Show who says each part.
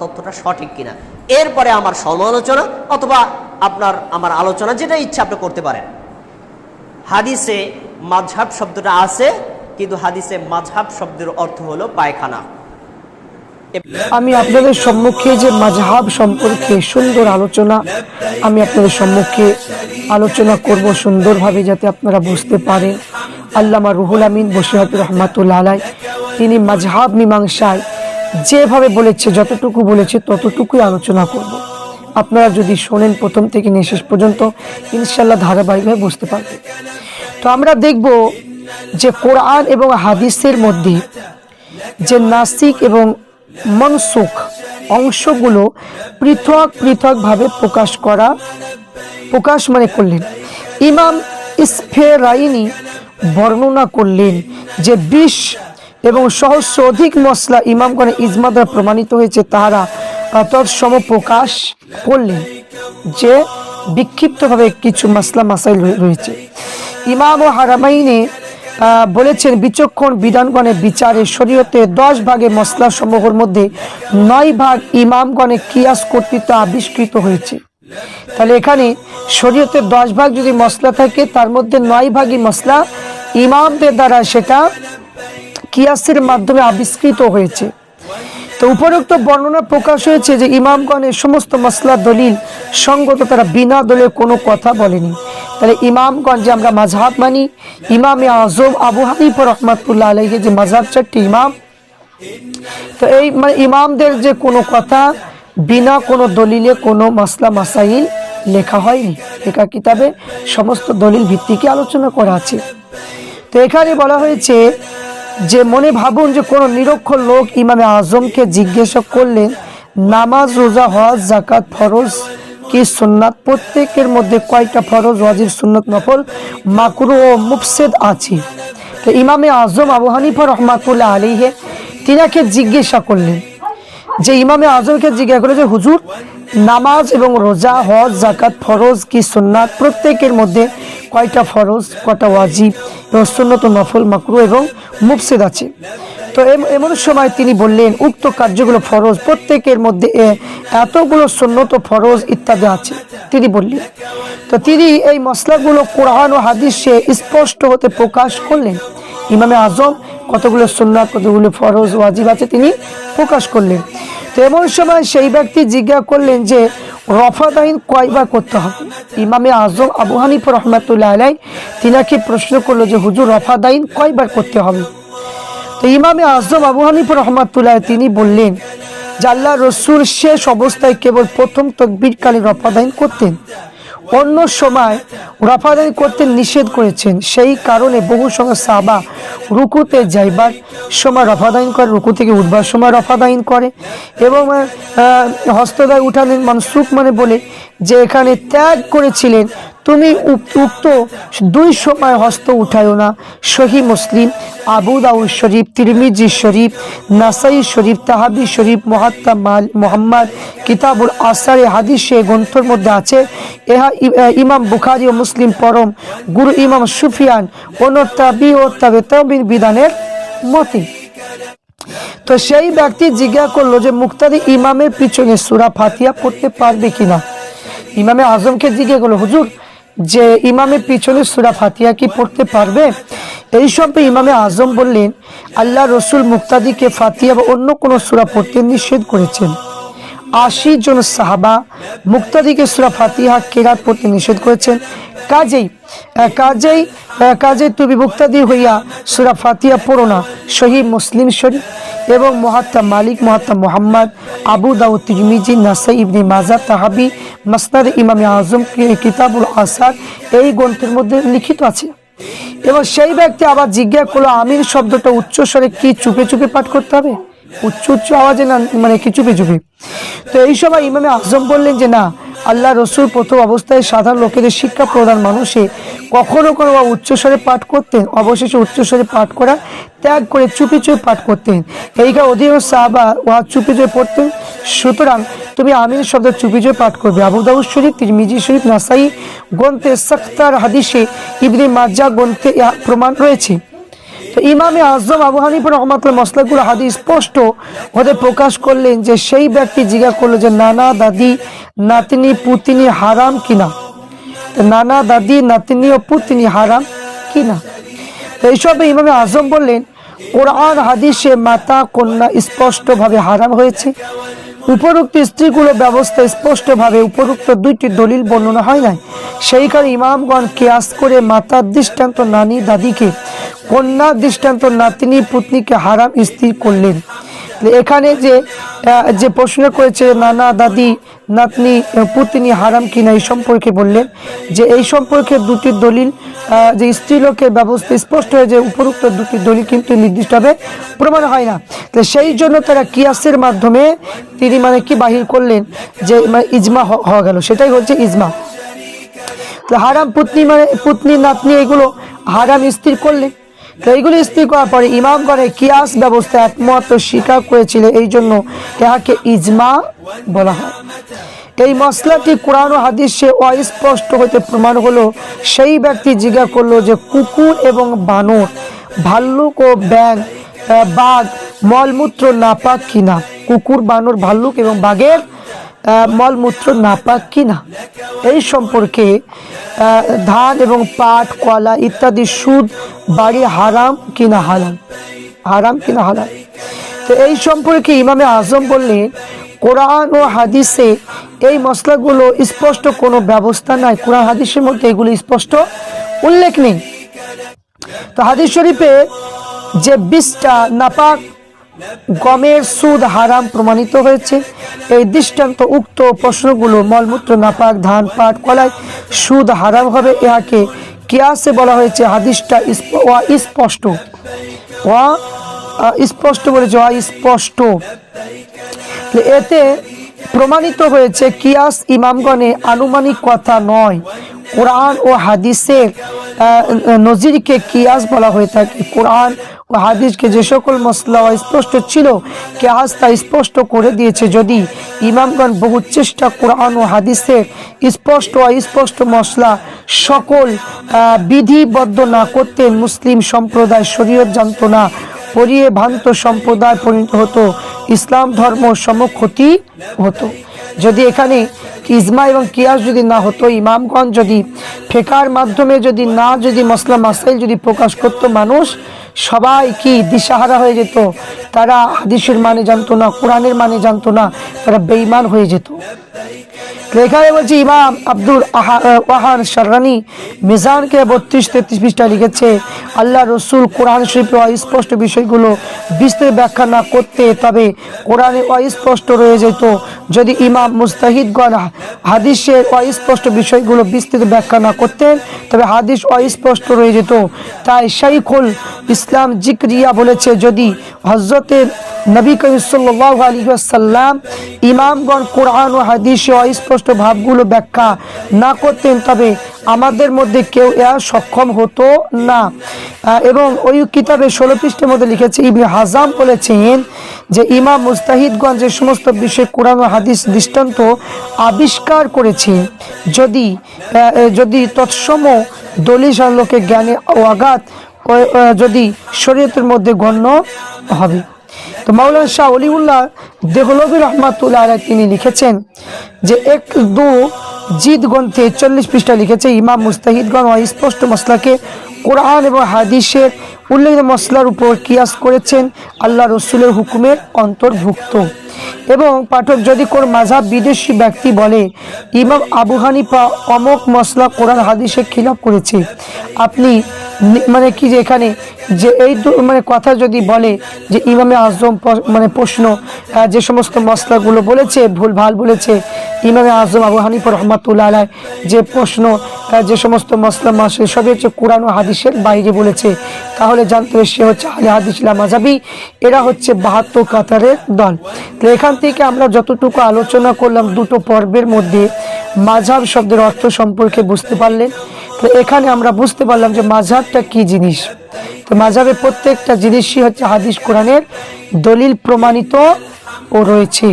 Speaker 1: তথ্যটা সঠিক কিনা। এরপরে আমার সমালোচনা অথবা আপনার, আমার আলোচনা যেটা ইচ্ছা আপনি করতে পারেন। হাদিসে মাঝহাব শব্দটা আছে, কিন্তু হাদিসে মাঝহাব শব্দের অর্থ হলো পায়খানা।
Speaker 2: আমি আপনাদের সম্মুখে যে মাঝহাব সম্পর্কে সুন্দর আলোচনা, আমি আপনাদের সম্মুখে আলোচনা করব সুন্দরভাবে যাতে আপনারা বুঝতে পারেন। আল্লামা রুহুল আমিন বসিরাত রহমাতুল্লা আলাই তিনি মাঝহাব মীমাংসায় যেভাবে বলেছে, যতটুকু বলেছে, ততটুকুই আলোচনা করব। আপনারা যদি শোনেন প্রথম থেকে নিয়ে শেষ পর্যন্ত ইনশাল্লাহ ধারাবাহিকভাবে বুঝতে পারবেন। তো আমরা দেখব যে কোরআন এবং হাদিসের মধ্যে যে নাসিক এবং মনসুখ অংশগুলো পৃথক পৃথকভাবে প্রকাশ করা, প্রকাশ মানে করলেন। ইমাম ইসফেরাইনি বর্ণনা করলেন যে বিশ এবং সহস্র অধিক মশলা ইমামগণের ইজমা দ্বারা প্রমাণিত হয়েছে, তাহারা তৎসম প্রকাশ করলেন যে বিক্ষিপ্তভাবে কিছু মাসলা মাসাইল রয়েছে। ইমাম ও হারামাইনে বলেছেন, বিচক্ষণ বিধানগণের বিচারে শরীয়তে দশ ভাগে মশলা সমূহের মধ্যে নয় ভাগ ইমামগণে কিয়াস কর্তৃত্ব আবিষ্কৃত হয়েছে। তাহলে এখানে শরীয়তে দশ ভাগ যদি মশলা থাকে, তার মধ্যে নয় ভাগই মশলা ইমামদের দ্বারা সেটা কিয়াসের মাধ্যমে আবিষ্কৃত হয়েছে। তো উপরোক্ত বর্ণনা প্রকাশ হয়েছে যে ইমামগণের সমস্ত মশলা দলিল সঙ্গত, তারা বিনা দলে কোনো কথা বলেনি। তাহলে ইমামগণ যে আমরা মাঝহাব মানি, ইমামে আজম আবু হানিফ রহমতুল্লাহ আলহী যে মাঝহাব চারটি ইমাম, তো এই মানে ইমামদের যে কোনো কথা বিনা কোনো দলিলে কোনো মাসলা মাসাইল লেখা হয়নি। লেখা কিতাবে সমস্ত দলিল ভিত্তিকে আলোচনা করা আছে। তো এখানে বলা হয়েছে যে মনে ভাবুন যে কোনো নিরক্ষর লোক ইমামে আজমকে জিজ্ঞাসা করলেন, নামাজ, রোজা, হজ জাকাত ফরজ কি সুন্নাত? প্রত্যেকের মধ্যে কয়টা ফরজ, ওয়াজিব, সুন্নত, নফল, মাকরু ও মুফসেদ আছে? তো ইমামে আজম আবু হানিফা রহমাতুল্লাহ আলীহে তিনাকে জিজ্ঞাসা করলেন যে ইমামে আজমকে জিজ্ঞাসা করে যে, হুজুর, নামাজ এবং রোজা, হজ জাকাত ফরজ কি সুন্নাত? প্রত্যেকের মধ্যে কয়টা ফরজ, কয়টা ওয়াজিব, এবং সুন্নত নফল মাকরু এবং মুফসিদ আছে। তো এম- এমন সময় তিনি বললেন, উক্ত কার্যগুলো ফরজ, প্রত্যেকের মধ্যে এতগুলো সুন্নত ফরজ ইত্যাদি আছে। তিনি বললেন, তো তিনি এই মশলাগুলো কোরআন ও হাদিসে স্পষ্ট হতে প্রকাশ করলেন? ইমামে আজম, কতগুলো সুন্নাত, কতগুলো ফরজ, ওয়াজিব আছে? তিনি প্রকাশ করলেন। তো এমন সময় সেই ব্যক্তি জিজ্ঞাসা করলেন যে রফাদাইন কয়বার করতে হবে। ইমামে আজম আবু হানিফ রহমাতুল্লাহ আলাই তিনাকে প্রশ্ন করল যে, হুজুর, রফাদাইন কয়বার করতে হবে? তো ইমামে আজম আবু হানিফ রহমাতুল্লাহ তিনি বললেন জাল্লা রসুল শেষ অবস্থায় কেবল প্রথম তকবিরকালীন রফাদাইন করতেন। অন্য সময় রাফাদারি করতে নিষেধ করেছেন। সেই কারণে বহু সময় সাবা রুকুতে যাইবার সময় রফাদাইন করে রুকু থেকে উঠবার সময় রফাদাইন করে এবং আহ, উঠানের মানে সুখ মানে বলে যে এখানে ত্যাগ করেছিলেন, তুমি উক্ত দুই সময় হস্ত উঠায়ও না। সহি মুসলিম, আবু দাউদ শরীফ, তিরমিজি শরীফ, নাসাই শরীফ, তাহাবি শরীফ, মহাত্মা মাল মোহাম্মদ, কিতাবুল আসারে হাদিসে গ্রন্থের মধ্যে আছে। এহা ইমাম বুখারি ও মুসলিম পরম গুরু ইমাম সুফিয়ান অনতাবি ও তবে তবিন বিধানের মতে। তো সেই ব্যক্তি জিজ্ঞাসা করল যে, মুক্তাদি ইমামের পিছনে সুরা ফাতিয়া পড়তে পারবে কিনা? ইমামে আজমকে দিকে করল, হুজুর, যে ইমামে পিছনে সুরা ফাতিয়া কি পড়তে পারবে? এই সব ইমামে আজম বললেন, আল্লাহ রসুল মুক্তাদিকে ফাতিয়া বা অন্য কোনো সুরা পড়তে নিষেধ করেছেন। আশি জন সাহাবা মুক্তাদিকে সুরা ফাতিহা কেরাত পড়তে নিষেধ করেছেন। কাজেই কাজেই কাজেই তুমি মুক্তাদি হইয়া সুরা ফাতিহা পড়ো না। শহীদ মুসলিম শরীফ এবং মহাত্মা মালিক, মহাত্মা মোহাম্মদ, আবু দাউদ তিরমিজি, নাসাই ইবনি মাজা, তাহাবি, মাসনাদ ইমামে আজম কিতাবুল আসাদ এই গ্রন্থের মধ্যে লিখিত আছে। এবং সেই ব্যক্তি আবার জিজ্ঞাসা করল, আমির শব্দটা উচ্চস্বরে কি চুপে চুপে পাঠ করতে হবে? উচ্চ উচ্চ আওয়াজে না মানে কি চুপে তো এই সময় ইমামে আজম বললেন যে, না, আল্লাহ রসুল প্রথম অবস্থায় সাধারণ লোকেদের শিক্ষা প্রদান মানুষে কখনো কোনো উচ্চস্বরে পাঠ করতেন, অবশেষে উচ্চস্বরে পাঠ করা, ত্যাগ করে চুপি চুপি পাঠ করতেন। এইখানে অধিকাংশ সাহাবা ওহা চুপি চুপি পড়তেন। সুতরাং তুমি আমিন শব্দ চুপি চুপি পাঠ করবে। আবু দাউদ শরীফ, তিরমিজি শরীফ, নাসাই গ্রন্থে সখতার হাদিসে ইবনে মাজা গ্রন্থে প্রমাণ রয়েছে। ইমামে আজম আবু হানিফা রহমাতুল মসলাগুলো হাদিস স্পষ্ট হতে প্রকাশ করলেন যে সেই ব্যক্তি জিজ্ঞাসা করল যে, নানা দাদি, নাতিনি, পুতিনি হারাম কিনা? নানা দাদি, নাতিনি ও পুতিনি হারাম কিনা? তো এইসবে ইমামে আজম বললেন, কোরআন, হাদিসে মাতা, কন্যা স্পষ্টভাবে হারাম হয়েছে। উপরোক্ত স্ত্রীগুলো ব্যবস্থা স্পষ্টভাবে উপরোক্ত দুইটি দলিল বর্ণনা হয় নাই। সেই কারণে ইমামগণ কেয়াস করে মাতার দৃষ্টান্ত নানি দাদিকে, কন্যা দৃষ্টান্ত নাতিনি পুতনিকে হারাম স্থির করলেন। এখানে যে যে প্রশ্ন করেছে নানা দাদি, নাতনি, পুতনি হারাম কিনা এই সম্পর্কে বললেন যে, এই সম্পর্কে দুটি দলিল যে স্ত্রীলোকের ব্যবস্থা স্পষ্ট হয়ে যে উপরোক্ত দুটি দলিল কিন্তু নির্দিষ্টভাবে প্রমাণ হয় না। তো সেই জন্য তারা কিয়াসের মাধ্যমে তিনি মানে কি বাহির করলেন যে মানে ইজমা হওয়া গেল। সেটাই হচ্ছে ইজমা। হারাম পুতনি মানে পুতনি নাতনি এগুলো হারাম স্থির করলেন তো এইগুলো স্থির করার পরে ইমামগণে কিয়াস ব্যবস্থা একমত স্বীকার করেছিল এই জন্য ইহাকে ইজমা বলা হয়। এই মশলাটি কোরআন হাদিসে অস্পষ্ট হতে প্রমাণ হলো সেই ব্যক্তি জিজ্ঞাসা করল যে কুকুর এবং বানর ভাল্লুক ও ব্যাং আহ, বাঘ মলমূত্র নাপাক কিনা? কুকুর বানর ভাল্লুক এবং বাঘের মলমূত্র নাপাক কিনা? এই সম্পর্কে ধান এবং পাট, কলা ইত্যাদি সুদ, বাড়ি হারাম কিনা হালাল? হারাম কিনা হালাল? তো এই সম্পর্কে ইমামে আজম বললেন, কোরআন ও হাদিসে এই মশলাগুলো স্পষ্ট কোনো ব্যবস্থা নাই। কোরআন হাদিসের মধ্যে এগুলো স্পষ্ট উল্লেখ নেই। তো হাদিস শরীফে যে বিষটা নাপাক গমের সুদ হারাম প্রমাণিত হয়েছে। এই দৃষ্টান্ত উক্ত প্রশ্নগুলো মলমূত্র, নাপাক, ধান, পাট কলায় সুদ হারাম হবে ইহাকে কিয়াসে বলা হয়েছে। হাদিসটা ওয়া স্পষ্ট। ওয়া স্পষ্ট বলেছে ওয়া স্পষ্ট। এতে প্রমাণিত হয়েছে কিয়াস ইমামগণে আনুমানিক কথা নয়। কোরআন ও হাদিসের নজিরকে কিয়াস বলা হয়ে থাকে। কোরআন হাদিসকে যে সকল মশলা স্পষ্ট ছিল কিয়াস তা স্পষ্ট করে দিয়েছে যদি ইমামগণ বহু চেষ্টা কোরআন ও হাদিসের স্পষ্ট স্পষ্ট মশলা সকল বিধিবদ্ধ না করতেন মুসলিম সম্প্রদায় শরীয়ত জানত না, পরিয়ে ভ্রান্ত সম্প্রদায় পরিণত হতো, ইসলাম ধর্ম সমক্ষতি হতো। যদি এখানে ইজমা এবং কিয়াস যদি না হতো, ইমামগণ যদি ফেকার মাধ্যমে যদি না যদি মশলা মাসাইল যদি প্রকাশ করতো মানুষ, সবাই কি দিশাহারা হয়ে যেত? তারা হাদিসের মানে জানতো না, কোরআনের মানে জানতো না, তারা বেইমান হয়ে যেত। তো এখানে বলছি, ইমাম আব্দুল ওয়াহান সাররানি মিজানকে বত্রিশ, তেত্রিশ পৃষ্ঠা লিখেছে, আল্লাহ রসুল কোরআন শরীফে অস্পষ্ট বিষয়গুলো বিস্তৃত ব্যাখ্যা না করতে তবে কোরআনে অস্পষ্ট রয়ে যেত। যদি ইমাম মুস্তাহিদগণ হাদিসের অস্পষ্ট বিষয়গুলো বিস্তৃত ব্যাখ্যা না করতেন, তবে হাদিস অস্পষ্ট রয়ে যেত। তাই শাইখুল ইসলাম জিক্রিয়া বলেছে, যদি হজরতের নবী করিম সাল্লাহ আলী সাল্লাম ইমামগণ কোরআন ও হাদিসে অস্পষ্ট ভাবগুলো ব্যাখ্যা না করতেন, তবে আমাদের মধ্যে কেউ এর সক্ষম হতো না। এবং ওই কিতাবে ষোলো পৃষ্ঠের মধ্যে লিখেছে, ইবনে হাজাম বলেছেন যে ইমাম মুস্তাহিদগঞ্জ যে সমস্ত বিষয়ে কোরআন হাদিস দৃষ্টান্ত আবিষ্কার করেছে যদি যদি তৎসম দলিল লোকে জ্ঞানে আঘাত যদি শরীয়তের মধ্যে গণ্য হবে। তো মাওলানা শাহ অলিউল্লাহ দেহলবী রহমাতুল্লাহ তিনি লিখেছেন যে এক দু জিদ গ্রন্থে চল্লিশ পৃষ্ঠা লিখেছে, ইমাম মুস্তাহিদগণ স্পষ্ট মশলাকে কোরআন এবং হাদিসের উল্লেখিত মশলার উপর কিয়াস করেছেন, আল্লাহ রসুলের হুকুমের অন্তর্ভুক্ত। এবং পাঠক যদি কোন মাঝাব বিদেশি ব্যক্তি বলে, ইমাম আবু হানিফা অমক মশলা কোরআন হাদিসে খিলাফ করেছে। আপনি মানে কি যে এখানে যে এই মানে কথা যদি বলে যে ইমামে আজম মানে প্রশ্ন যে সমস্ত মশলাগুলো বলেছে, ভুল ভালো বলেছে, ইমামে আজম আবু হানিফা রহমাতুল্লাহ আলাই যে প্রশ্ন যে সমস্ত মশলা মাসে সবই হচ্ছে কোরআন হাদিসের বাইরে বলেছে, তাহলে জানতে হবে সে হচ্ছে আলে হাদিস মাজাবি এরা হচ্ছে বাহাত্তর কাতারের দল। এখান থেকে আমরা যতটুকু আলোচনা করলাম দুটো পর্বের মধ্যে মাঝাব শব্দের অর্থ সম্পর্কে বুঝতে পারলেন। তো এখানে আমরা বুঝতে পারলাম যে মাঝাবটা কি জিনিস। তো মাঝাবের প্রত্যেকটা জিনিসই হচ্ছে হাদিস কোরআনের দলিল প্রমাণিত ও রয়েছে।